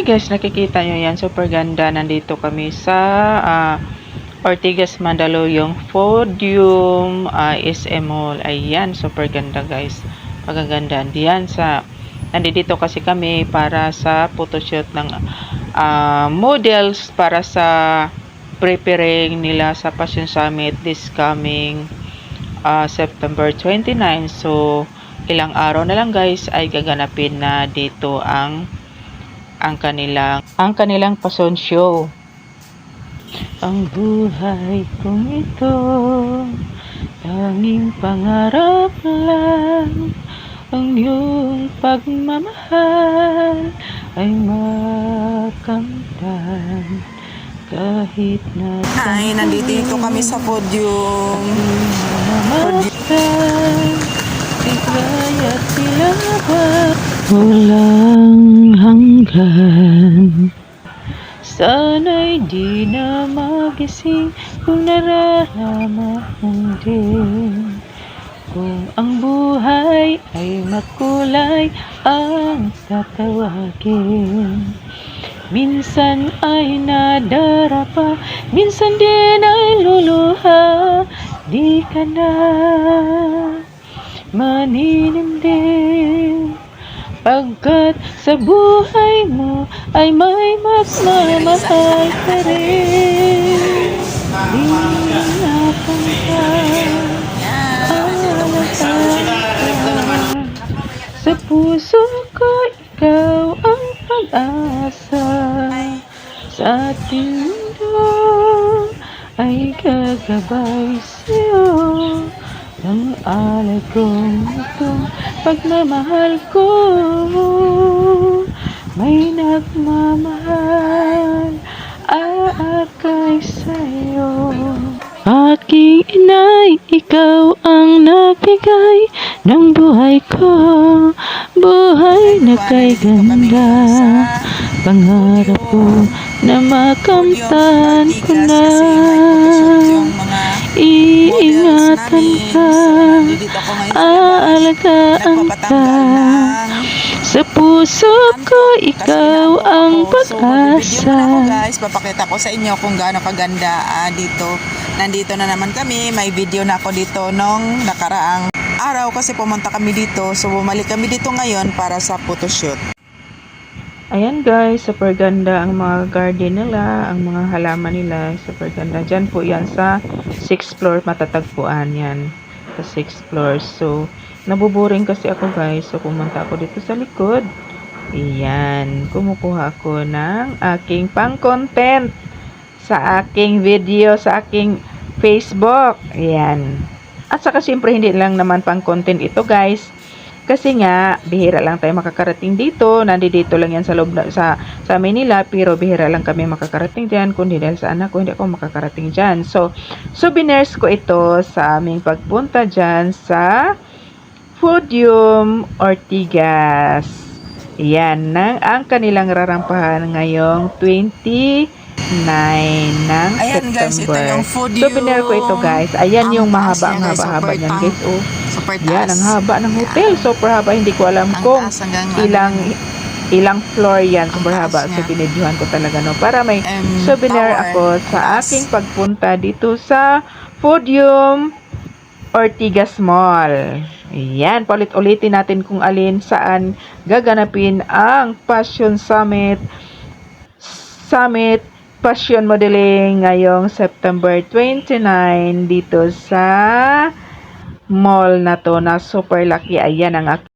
Hi guys, nakikita nyo yan. Super ganda. Nandito kami sa ah, Ortigas Mandaluyong Podium uh, SM Mall. Ayan, super ganda guys. Pagaganda. Diyan sa nandito kasi kami para sa photoshoot ng ah, models para sa preparing nila sa Passion Summit this coming ah, September 29. So, ilang araw na lang guys ay gaganapin na dito ang ang kanilang ang kanilang passion show. Ang buhay kong ito tanging pangarap lang ang iyong pagmamahal ay makamtan kahit na Ay, nandito kami sa podium. Mamatay, bigay at ilaban Walang hanggan. Sana'y di na magising Kung nararamdaman din. Kung ang buhay ay makulay Ang tatawagin. Minsan ay nadarapa Minsan din ay luluha. Di ka na maninimdim Pagkat sa buhay mo ay may magmamahal ka rin. Di napang ka Sa puso ko ikaw ang pag-asa. Sa ating mundo ay gagabay sa'yo Ang alay kong itong pagmamahal ko May nagmamahal aakay sa'yo. Aking inay, ikaw ang nagbigay ng buhay ko. Buhay na kay ganda. Pangarap ko na makamtan ko na Iingatan ka. Aalagaan ka Sa puso ko, ikaw ang. So, pag-asa na ako guys. Papakita ko sa inyo kung gaano kaganda ah, dito. Nandito na naman kami. May video na ako dito nung nakaraang araw kasi pumunta kami dito. So bumalik kami dito ngayon para sa photoshoot. Ayan guys, super ganda ang mga garden nila, ang mga halaman nila, super ganda. Diyan po yan sa 6th floor, matatagpuan yan. Sa 6th floor. So, nabuboring kasi ako guys. So, pumunta ako dito sa likod. Ayan, kumukuha ako ng aking pang-content sa aking video, sa aking Facebook. Ayan. At saka siyempre hindi lang naman pang-content ito guys. Kasi nga, bihira lang tayo makakarating dito. Nandito lang yan sa loob na, sa, sa Manila. Pero bihira lang kami makakarating dyan. Kundi dahil sa anak ko, hindi ako makakarating dyan. So, souvenirs ko ito sa aming pagpunta dyan sa Podium Ortigas. Yan, ang kanilang rarampahan ngayong 29 ng Ayan guys, ito September. yung Podium. Souvenir ko ito guys. Ayan Ang yung taas mahaba, niya, ang guys. haba-haba Super niyan tang- guys. Oh. Super taas. Yan, ang haba ng hotel. Super haba. Hindi ko alam Ang kung taas hanggang ilang ano, ilang floor yan. Ang Super taas haba. So, niya. binidyohan ko talaga no. Para may em, souvenir tower. ako sa Taas. aking pagpunta dito sa Podium Ortigas Mall. Ayan, palit-ulitin natin kung alin saan gaganapin ang Passion Summit Summit Passion Modeling ngayong September 29 dito sa mall na to na super laki. Ayan ang